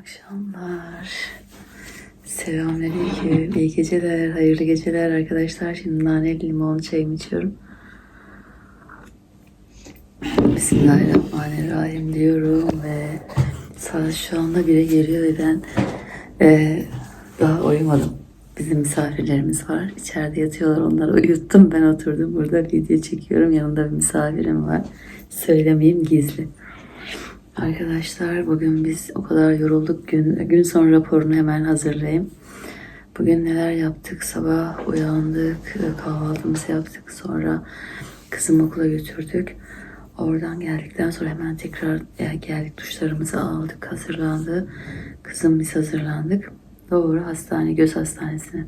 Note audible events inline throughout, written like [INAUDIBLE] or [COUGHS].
akşamlar. Selamünaleyküm. İyi geceler, hayırlı geceler arkadaşlar. Şimdi naneli limonlu çayımı içiyorum. Bismillahirrahmanirrahim diyorum ve saat şu anda bire geliyor ve ben eee, daha uyumadım. Bizim misafirlerimiz var. İçeride yatıyorlar. Onları uyuttum. Ben oturdum burada video çekiyorum. Yanımda bir misafirim var. Söylemeyeyim gizli. Arkadaşlar bugün biz o kadar yorulduk. Gün, gün son raporunu hemen hazırlayayım. Bugün neler yaptık? Sabah uyandık, kahvaltımızı yaptık. Sonra kızımı okula götürdük. Oradan geldikten sonra hemen tekrar e, geldik duşlarımızı aldık, hazırlandı. Kızım biz hazırlandık. Doğru hastane, göz hastanesine.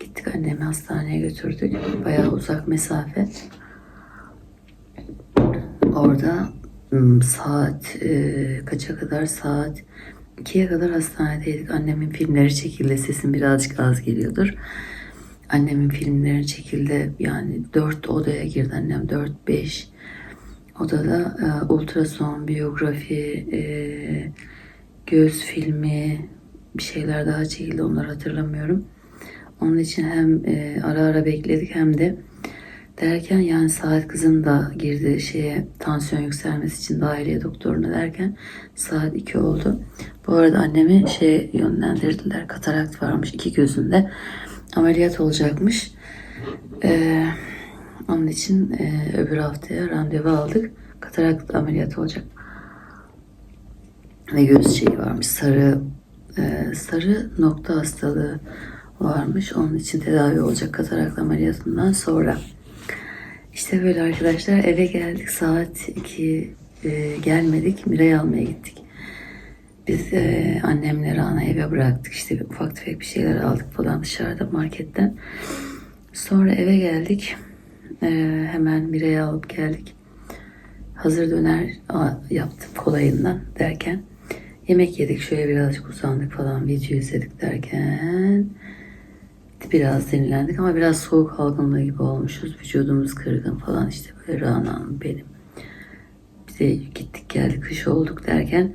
Gittik annemi hastaneye götürdük. Bayağı uzak mesafe. Orada saat e, kaça kadar saat 2'ye kadar hastanedeydik. Annemin filmleri çekildi. Sesim birazcık az geliyordur. Annemin filmleri çekildi. Yani 4 odaya girdi annem. 4-5 odada e, ultrason, biyografi, e, göz filmi bir şeyler daha çekildi. Onları hatırlamıyorum. Onun için hem e, ara ara bekledik hem de derken yani saat kızım da girdi şeye tansiyon yükselmesi için daireye doktoruna derken saat 2 oldu. Bu arada annemi şeye yönlendirdiler. Katarakt varmış iki gözünde. Ameliyat olacakmış. Ee, onun için e, öbür haftaya randevu aldık. Katarakt ameliyatı olacak. Ve göz şeyi varmış. Sarı e, sarı nokta hastalığı varmış. Onun için tedavi olacak katarakt ameliyatından sonra. İşte böyle arkadaşlar eve geldik saat 2 e, gelmedik Miray'ı almaya gittik. Biz e, annemle Rana eve bıraktık işte bir ufak tefek bir şeyler aldık falan dışarıda marketten. Sonra eve geldik E, hemen Miray'ı alıp geldik. Hazır döner yaptım kolayından derken yemek yedik şöyle birazcık uzandık falan video izledik derken biraz dinlendik ama biraz soğuk algınlığı gibi olmuşuz. Vücudumuz kırgın falan işte böyle Rana'nın benim. Bir de gittik geldik kış olduk derken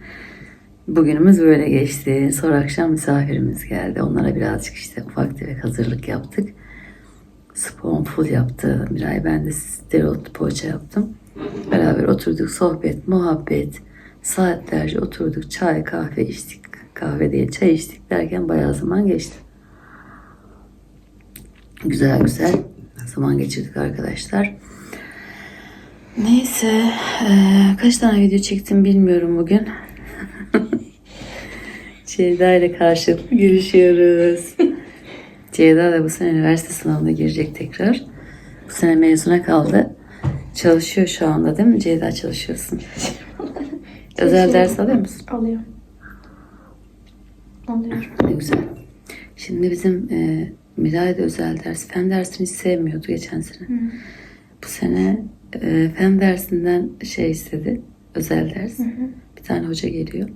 bugünümüz böyle geçti. Sonra akşam misafirimiz geldi. Onlara birazcık işte ufak tefek hazırlık yaptık. Spon full yaptı. Miray ben de stereot poğaça yaptım. Beraber oturduk sohbet, muhabbet. Saatlerce oturduk çay kahve içtik. Kahve değil çay içtik derken bayağı zaman geçti. Güzel güzel zaman geçirdik arkadaşlar. Neyse eee, kaç tane video çektim bilmiyorum bugün. [LAUGHS] Ceyda ile karşılıklı görüşüyoruz. Ceyda da bu sene üniversite sınavına girecek tekrar. Bu sene mezuna kaldı. Çalışıyor şu anda değil mi? Ceyda çalışıyorsun. [LAUGHS] Özel ders alıyor musun? Alıyorum. Alıyorum. Ne güzel. Şimdi bizim e, Miray da özel ders. Fen dersini hiç sevmiyordu geçen sene. Bu sene e, fen dersinden şey istedi. Özel ders. Bir tane hoca geliyor.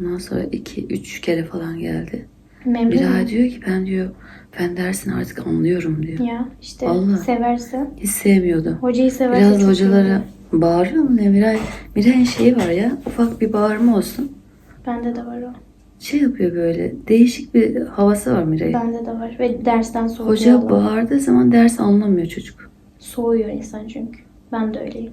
Ondan sonra iki, üç kere falan geldi. Memnun Miray muyum? diyor ki ben diyor fen dersini artık anlıyorum diyor. Ya işte Vallahi. seversen. Hiç sevmiyordu. Hocayı seversen Biraz çok hocalara iyi. bağırıyor mu ne Miray? Miray'ın şeyi var ya ufak bir bağırma olsun. Bende de var o. Şey yapıyor böyle değişik bir havası var Miray'ın. Bende de var. Ve dersten soğuyor. Hoca bağırdığı zaman ders anlamıyor çocuk. Soğuyor insan çünkü. Ben de öyleyim.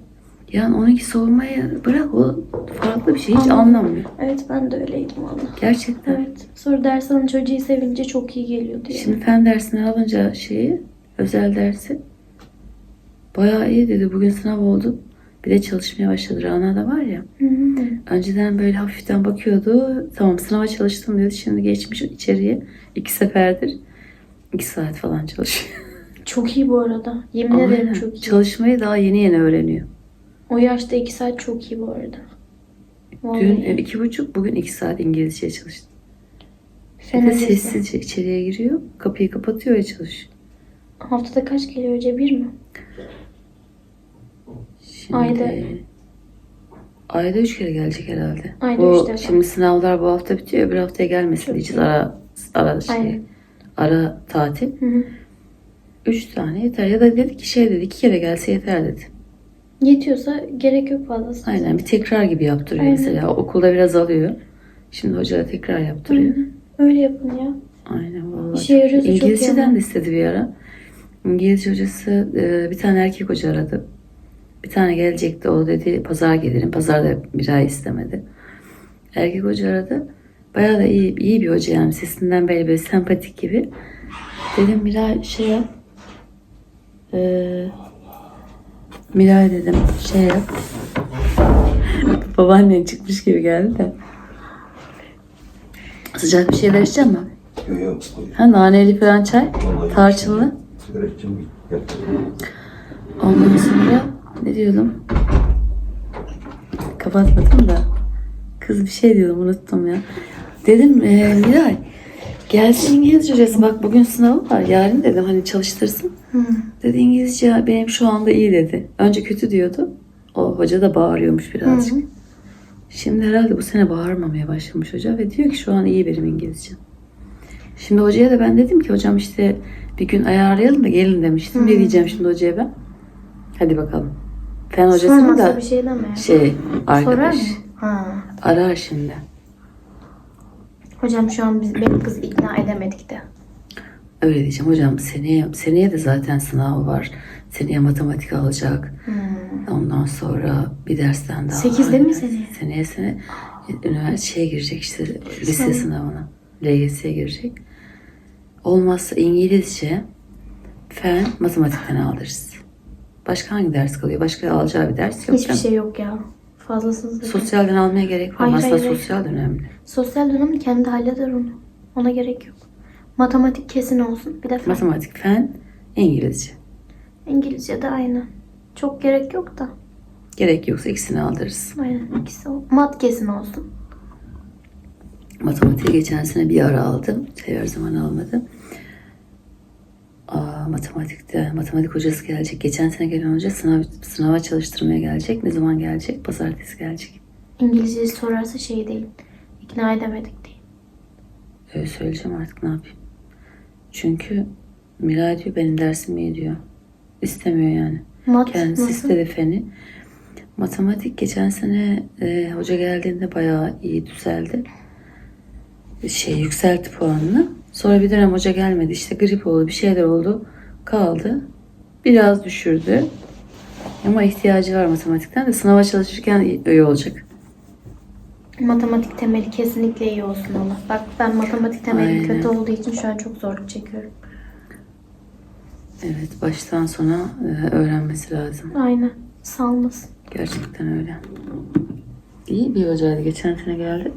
Yani onunki soğumayı bırak o farklı bir şey hiç Anladım. anlamıyor. Evet ben de öyleydim valla. Gerçekten. Evet. Sonra ders alınca hocayı sevince çok iyi geliyordu yani. Şimdi fen dersini alınca şeyi özel dersi bayağı iyi dedi. Bugün sınav oldu. Bir de çalışmaya başladı. Rana da var ya. Hı hı. Önceden böyle hafiften bakıyordu. Tamam sınava çalıştım diyordu. Şimdi geçmiş içeriye. iki seferdir. iki saat falan çalışıyor. [LAUGHS] Çok iyi bu arada. Yemin ederim Aynen. çok iyi. Çalışmayı daha yeni yeni öğreniyor. O yaşta iki saat çok iyi bu arada. Vallahi. Dün iki buçuk, bugün iki saat İngilizce çalıştı. Bir Fena de değil. sessizce içeriye giriyor. Kapıyı kapatıyor ve çalışıyor. Haftada kaç geliyor hoca? Bir mi? Şimdi, Ayda. Ayda üç kere gelecek herhalde. Ayda bu, üç defa. Şimdi sınavlar bu hafta bitiyor. Bir haftaya gelmesin Çok diyeceğiz. iyi. Ara, ara, şey, Aynen. ara tatil. Hı hı. Üç tane yeter. Ya da dedi ki şey dedi iki kere gelse yeter dedi. Yetiyorsa gerek yok fazlası. Aynen bir tekrar gibi yaptırıyor Aynen. mesela. Okulda biraz alıyor. Şimdi hoca tekrar yaptırıyor. Öyle yapın ya. Aynen vallahi. İşe yarıyorsa çok İngilizceden yaman. de istedi bir ara. İngilizce hocası e, bir tane erkek hoca aradı. Bir tane gelecekti. O dedi pazar gelirim. Pazarda bir ay istemedi. Erkek hoca aradı. Bayağı da iyi, iyi bir hoca yani. Sesinden belli böyle sempatik gibi. Dedim Miray şey yap. Ee, Miray dedim şey yap. [LAUGHS] Babaannen çıkmış gibi geldi de. Sıcak bir şeyler içecek mi? Yok yok. Ha naneli falan çay. Tarçınlı. İçeceğim. Ondan sonra ne diyordum? Kapatmadım da. Kız bir şey diyordum unuttum ya. Dedim e, Miray gelsin İngilizce hocası bak bugün sınavı var yarın dedim hani çalıştırsın. Dedi İngilizce benim şu anda iyi dedi. Önce kötü diyordu. O hoca da bağırıyormuş birazcık. Şimdi herhalde bu sene bağırmamaya başlamış hoca ve diyor ki şu an iyi benim İngilizcem. Şimdi hocaya da ben dedim ki hocam işte bir gün ayarlayalım da gelin demiştim. Ne diyeceğim şimdi hocaya ben? Hadi bakalım. Fen hocasını Sormazsa da bir şey deme. şey arkadaş mı? Ha. arar şimdi. Hocam şu an biz benim kızı ikna edemedik de. Öyle diyeceğim hocam seneye seneye de zaten sınavı var. Seneye matematik alacak. Hmm. Ondan sonra bir dersten daha. Sekizde mi seneye? Seneye sene üniversiteye girecek işte lise sınavına. LGS'ye girecek. Olmazsa İngilizce, fen, matematikten alırız. Başka hangi ders kalıyor? Başka alacağı bir ders yok. Hiçbir şey yok ya. Fazlasınız da. Sosyalden almaya gerek var. Hayır, Aslında hayır, sosyal önemli. Sosyal dönem kendi halleder onu. Ona gerek yok. Matematik kesin olsun. Bir de fen. Matematik, fen, İngilizce. İngilizce de aynı. Çok gerek yok da. Gerek yoksa ikisini aldırırız. Aynen ikisi. Mat kesin olsun. Matematiği geçen sene bir ara aldım. Şey, Her zaman almadım. Aa, matematikte matematik hocası gelecek. Geçen sene gelen hoca sınav, sınava çalıştırmaya gelecek. Ne zaman gelecek? Pazartesi gelecek. İngilizceyi sorarsa şey değil. İkna edemedik değil. Öyle söyleyeceğim artık ne yapayım. Çünkü Miray diyor benim dersim iyi diyor. İstemiyor yani. Mat Kendisi nasıl? istedi feni. Matematik geçen sene e, hoca geldiğinde bayağı iyi düzeldi. Şey yükseltti puanını. Sonra bir dönem hoca gelmedi. İşte grip oldu, bir şeyler oldu. Kaldı. Biraz düşürdü. Ama ihtiyacı var matematikten de sınava çalışırken iyi olacak. Matematik temeli kesinlikle iyi olsun Allah. Bak ben matematik temelim Aynen. kötü olduğu için şu an çok zorluk çekiyorum. Evet, baştan sona e, öğrenmesi lazım. Aynen. Salmasın. Gerçekten öyle. İyi bir hocaydı. Geçen sene geldi.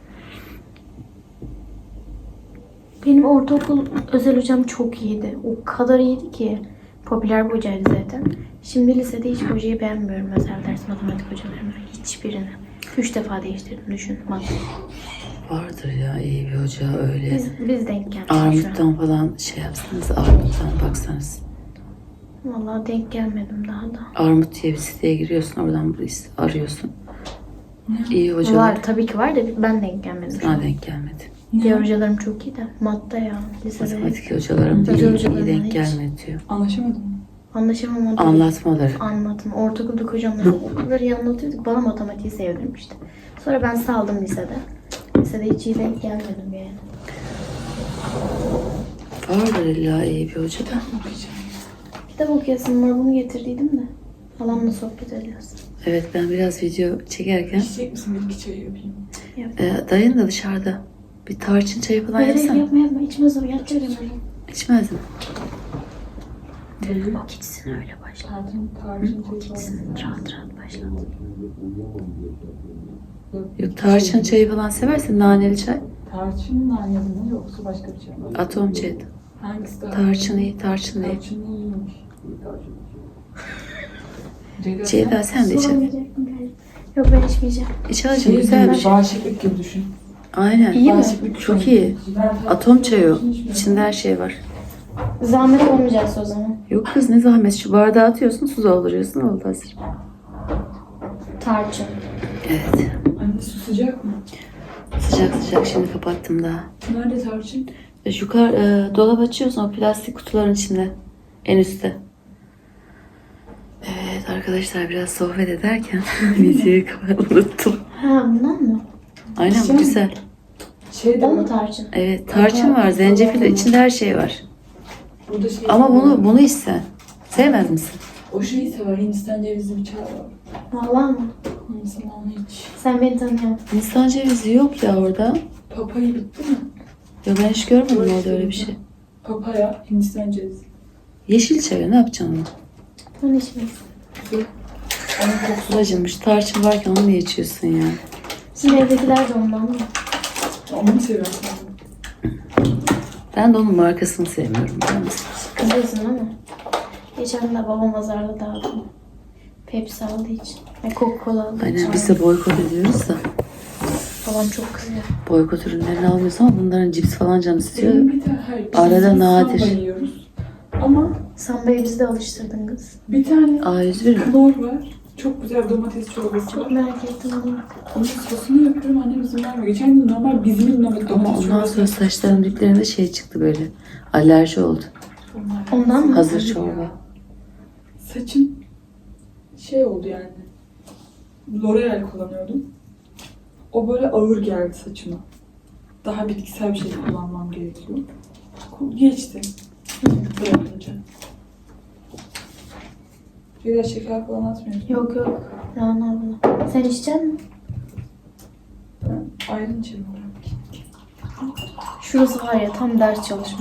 Benim ortaokul özel hocam çok iyiydi. O kadar iyiydi ki. Popüler bir hocaydı zaten. Şimdi lisede hiç hocayı beğenmiyorum özel ders matematik hocalarını. Hiçbirini. Üç defa değiştirdim düşün. Bak Vardır ya iyi bir hoca öyle. biz, biz denk geldik. Armut'tan falan şey yapsanız Armut'tan baksanız. Vallahi denk gelmedim daha da. Armut diye bir siteye giriyorsun oradan bir arıyorsun. İyi hoca var. Tabii ki var da ben denk gelmedim. şu an. Bana Diğer hocalarım çok iyi de. Matta ya. Lisede Matematik hocalarım Hoca iyi, iyi hocalarına denk hiç. gelmedi diyor. Anlaşamadım mı? anlaşamam o da. Anlatmaları. Anlatın. Ortaokuldaki hocamla o kadar iyi anlatıyorduk. Bana matematiği sevdirmişti. Sonra ben saldım lisede. Lisede hiç iyi denk gelmedim yani. Vardır illa iyi bir hoca da. Kitap okuyasım var bunu getirdiydim de. Halamla sohbet ediyoruz. Evet ben biraz video çekerken İçecek misin? Bir iki çay yapayım. e, dayın da dışarıda. Bir tarçın çayı falan Hayır yapsana. yapma yapma. İçmez o. Yatacak hemen. İçmez mi? O gitsin öyle başla. Tarçın, tarçın çayı Gitsin rahat rahat başla. Yok tarçın çayı falan seversin naneli çay. Tarçın naneli mi yoksa başka bir şey mi? Atom çayı. Hangisi daha Tarçın iyi? tarçın iyi. Tarçın iyiymiş. Ceyda, sen de iç. hadi. Yok ben içmeyeceğim. İç hadi Şey gibi, şey. Bağışıklık gibi düşün. Aynen. İyi mi? Çok iyi. Atom çayı o. İçinde her şey var. Zahmet olmayacaksa o zaman. Yok kız ne zahmet. Şu bardağı atıyorsun, su dolduruyorsun. Oldu hazır. Tarçın. Evet. Anne su sıcak mı? Sıcak sıcak. Şimdi kapattım daha. Nerede tarçın? E, Yukarı e, dolap açıyorsun o plastik kutuların içinde. En üstte. Evet arkadaşlar biraz sohbet ederken [LAUGHS] videoyu kapat- unuttum. Ha bundan mı? Aynen bu Şey mi? güzel. Şey de O mu var. tarçın? Evet tarçın var, zencefil içinde her şey var. Burada şey Ama var. bunu bunu iste. Sevmez misin? O şeyi sever. Hindistan cevizli bir çay var. Valla mı? Hindistan onu iç. Sen beni tanıyorsun. Hindistan cevizi yok ya orada. Papaya bitti mi? Ya ben hiç görmedim orada öyle bir şey. Papaya, Hindistan cevizi. Yeşil çay ne yapacaksın onu? Onu içmeyiz. Onun kokusu. Sulacığım şu tarçın varken onu niye içiyorsun ya? Şimdi evdekiler de ondan mı? Onu mu seviyorsun? Ben de onun markasını sevmiyorum biliyor musun? Kızıyorsun değil mi? Geçen de babam azarladı abimi. Pepsi aldığı için. Ve Coca-Cola aldığı Aynen için. biz de boykot ediyoruz da. Babam çok kızıyor. Boykot ürünlerini almıyoruz ama bunların cips falan canı istiyor. Benim bir tane hayır. biz Arada samba nadir. yiyoruz. Ama Samba'yı bizi de alıştırdın kız. bir tane A101 mi? knor var. Çok güzel domates çorbası Çok merak ettim onu. Onun sosunu yapıyorum annem izin vermiyor. Geçen gün normal bizim domates Ama ondan çorbası. sonra saçlarım diplerinde şey çıktı böyle. Alerji oldu. Onlar- Ondan mı? Hazır çorba. ya. Saçım şey oldu yani. L'Oreal kullanıyordum. O böyle ağır geldi saçıma. Daha bitkisel bir şey kullanmam gerekiyor. Geçti. Bırakınca. Biraz şeker falan atmıyorsun. Yok yok. Rana abla. Sen içecek misin? Ben ayran içemiyorum. Şurası var ya tam ders çalışma.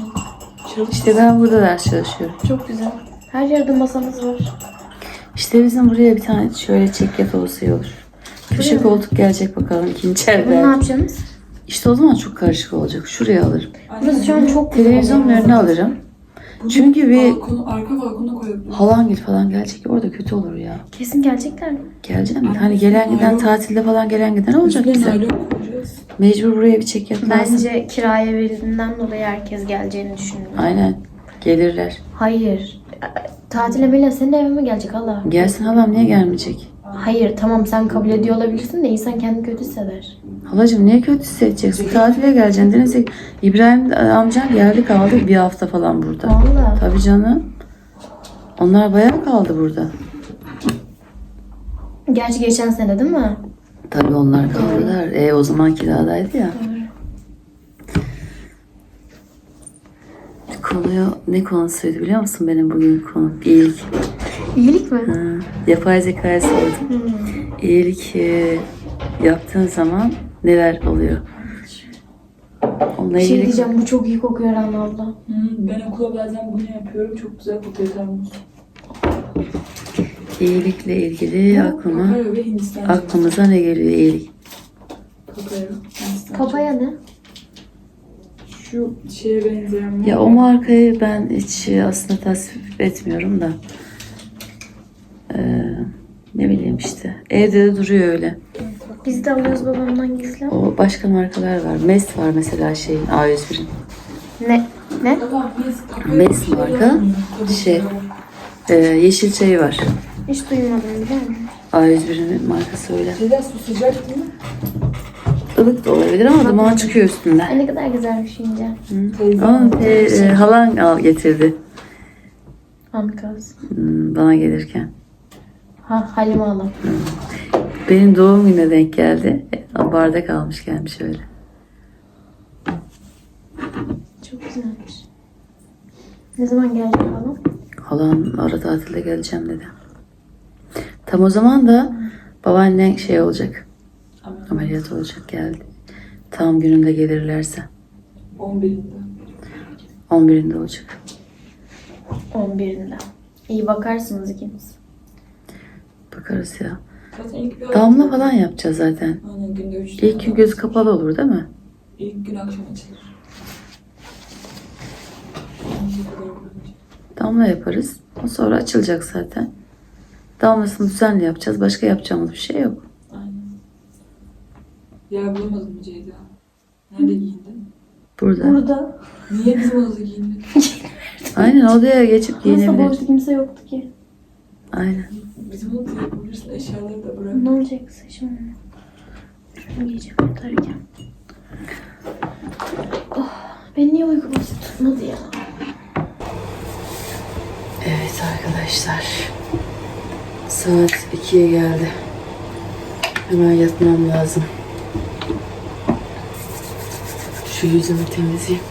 Çalış. İşte ben burada ders çalışıyorum. Çok güzel. Her yerde masamız var. İşte bizim buraya bir tane şöyle çekyat olsa iyi olur. Köşe mı? koltuk gelecek bakalım ikinci Bunu ne elde. yapacaksınız? İşte o zaman çok karışık olacak. Şuraya alırım. Burası şu an çok güzel. Televizyonun önüne alırım. Bunu Çünkü bir- balkonu, arka balkona koyabilirim. Halangil falan gelecek. Orada kötü olur ya. Kesin gelecekler mi? Gelecek mi? Hani gelen giden tatilde falan gelen giden olacak Üstüne bize. naylon koyacağız. Mecbur buraya bir çekyat lazım. Bence kiraya verildiğinden dolayı herkes geleceğini düşünüyorum. Aynen. Gelirler. Hayır. Tatile Melih senin eve mi gelecek Allah? Gelsin halam niye gelmeyecek? Hayır tamam sen kabul ediyor olabilirsin de insan kendini kötü hisseder. Halacığım niye kötü hissedeceksin? Tatile geleceksin. Denize İbrahim e, amcan geldi kaldı bir hafta falan burada. Valla. Tabii canım. Onlar bayağı kaldı burada. Gerçi geçen sene değil mi? Tabii onlar kaldılar. E o zaman kiradaydı ya. Konuyu ne konusuydu biliyor musun benim bugün konum? İyilik. İyilik mi? Ha, yapay zekaya sordum. İyilik e, yaptığın zaman neler oluyor? Onunla Bir şey ilgili diyeceğim bu çok iyi kokuyor Rana abla. Hı, ben okula bazen bunu yapıyorum. Çok güzel kokuyor termos. iyilikle ilgili aklıma Papaya ve Hindistan cevizi. aklımıza ne geliyor iyilik? Papaya, Hindistan Papaya ne? cevizi. Şu şeye benzeyen var Ya o markayı ben hiç aslında tasvip etmiyorum da. Ee, ne bileyim işte. Evde de duruyor öyle. Biz de alıyoruz babamdan gizli. O başka markalar var. Mest var mesela şeyin A101'in. Ne? Ne? Mes, Mes bir marka, şey. Ee, yeşil çayı var. Hiç duymadım biliyor musun? A101'in markası öyle. Şeyler su sıcak değil mi? Ilık da olabilir ama duman çıkıyor Ay üstünden. ne kadar güzelmiş ince. Teyze. Ama e, e, halan al getirdi hmm, bana gelirken. Ha Halime Hanım. Benim doğum gününe denk geldi. E, Bardak almış gelmiş öyle. Çok güzelmiş. Ne zaman gelecek falan? Halam ara tatilde geleceğim dedi. Tam o zaman da babaannen şey olacak. Ameliyat olacak geldi. Tam gününde gelirlerse. 11'inde. 11'inde olacak. 11'inde. İyi bakarsınız ikiniz. Bakarız ya. Zaten ilk bir Damla falan yapacağız zaten. Aynen günde 3 İlk gün gözü kapalı olur değil mi? İlk gün akşam açılır. Damla yaparız. O sonra açılacak zaten. Damlasını düzenli yapacağız. Başka yapacağımız bir şey yok. Aynen. Yer bulamadın mı Ceyda? Nerede giyindin? Burada. Burada. Niye bizim odada giyinmedin? [LAUGHS] Aynen odaya geçip Nasıl giyinebiliriz. boşta kimse yoktu ki. Aynen. Bizim odada yapabilirsin. Eşyaları da bırak. Ne olacak şimdi? Şunu giyeceğim yatarken. Oh, ben niye uyku bası tutmadı ya? Evet arkadaşlar. Saat 2'ye geldi. Hemen yatmam lazım. Şu yüzümü temizleyeyim.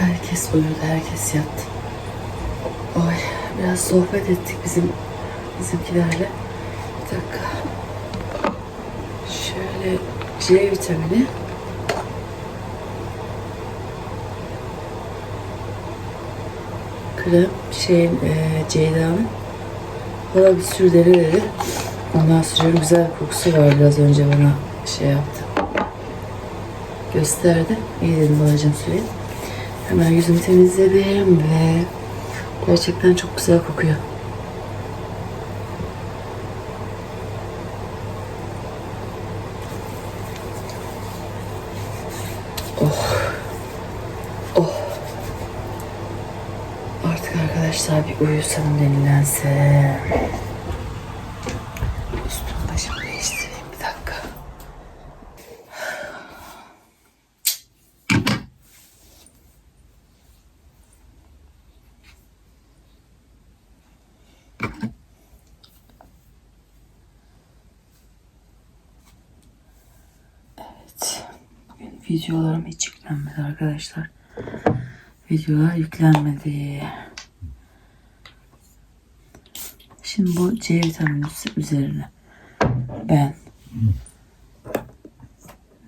Herkes uyudu, herkes yattı. Oy, biraz sohbet ettik bizim bizimkilerle. Bir dakika. Şöyle C vitamini. Krem şeyin e, Ceyda'nın bana bir sürü deri. Ondan sürüyorum. Güzel kokusu var biraz önce bana şey yaptı. Gösterdi. İyi dedim babacığım süreyim. Hemen yüzümü temizledim ve gerçekten çok güzel kokuyor. Oh. Oh. Artık arkadaşlar bir uyusam denilense. Üstüm başımı değiştireyim bir dakika. Evet. Bugün videolarım hiç yüklenmedi arkadaşlar. Videolar yüklenmedi. Şimdi bu C vitamini üzerine ben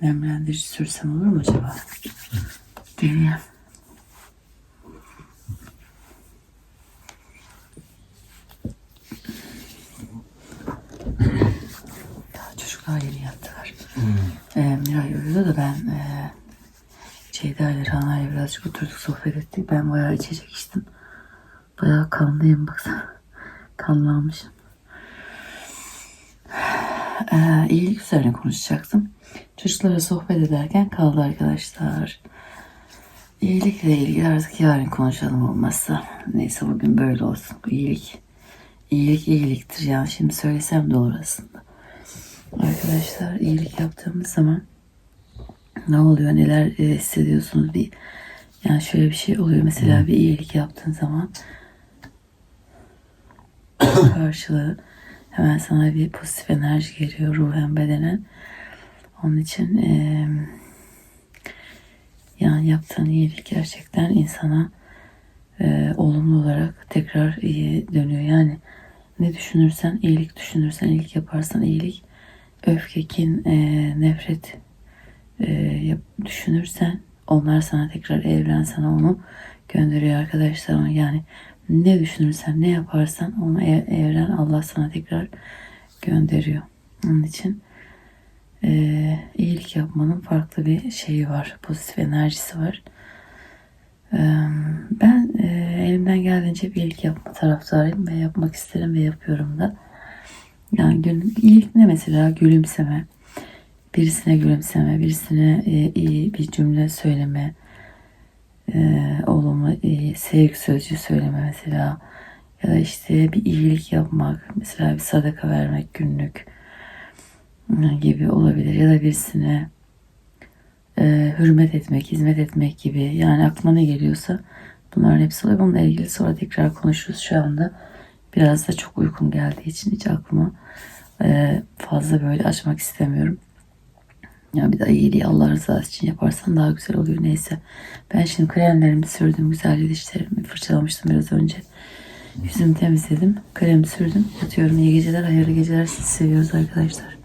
nemlendirici sürsem olur mu acaba? Deneyeyim. Daha çocuklar yeni yattılar. Ee, Miray uyudu da ben e, Ceyda ile Rana birazcık oturduk sohbet ettik. Ben bayağı içecek içtim. Bayağı kanlıyım baksana. Kanlanmışım. Ee, iyilik üzerine konuşacaktım. Çocuklara sohbet ederken kaldı arkadaşlar. İyilikle ilgili artık yarın konuşalım olmazsa. Neyse bugün böyle olsun. İyilik. İyilik iyiliktir. Yani şimdi söylesem de olur aslında. Arkadaşlar iyilik yaptığımız zaman ne oluyor neler e, hissediyorsunuz? Bir yani şöyle bir şey oluyor mesela bir iyilik yaptığın zaman [COUGHS] karşılığı hemen sana bir pozitif enerji geliyor ruhen bedenen onun için e, yani yaptığın iyilik gerçekten insana e, olumlu olarak tekrar iyi dönüyor. Yani ne düşünürsen iyilik düşünürsen iyilik yaparsan iyilik öfke kin e, nefret e, düşünürsen onlar sana tekrar evren sana onu gönderiyor arkadaşlar. Yani ne düşünürsen ne yaparsan onu ev- evren Allah sana tekrar gönderiyor. Onun için e, iyilik yapmanın farklı bir şeyi var. Pozitif enerjisi var. E, ben e, elimden geldiğince bir iyilik yapma taraftarıyım ve yapmak isterim ve yapıyorum da. Yani iyilik ne mesela gülümseme, birisine gülümseme, birisine e, iyi bir cümle söyleme, e, olumlu iyi, sevgi sözcüğü söyleme mesela ya da işte bir iyilik yapmak, mesela bir sadaka vermek günlük e, gibi olabilir ya da birisine e, hürmet etmek, hizmet etmek gibi yani aklıma ne geliyorsa bunların hepsi oluyor. Bununla ilgili sonra tekrar konuşuruz şu anda. Biraz da çok uykum geldiği için hiç aklıma e, fazla böyle açmak istemiyorum. Ya bir de iyiliği Allah rızası için yaparsan daha güzel oluyor neyse. Ben şimdi kremlerimi sürdüm. Güzelce dişlerimi fırçalamıştım biraz önce. Yüzümü temizledim. Kremi sürdüm. Yatıyorum. İyi geceler, hayırlı geceler. Sizi seviyoruz arkadaşlar.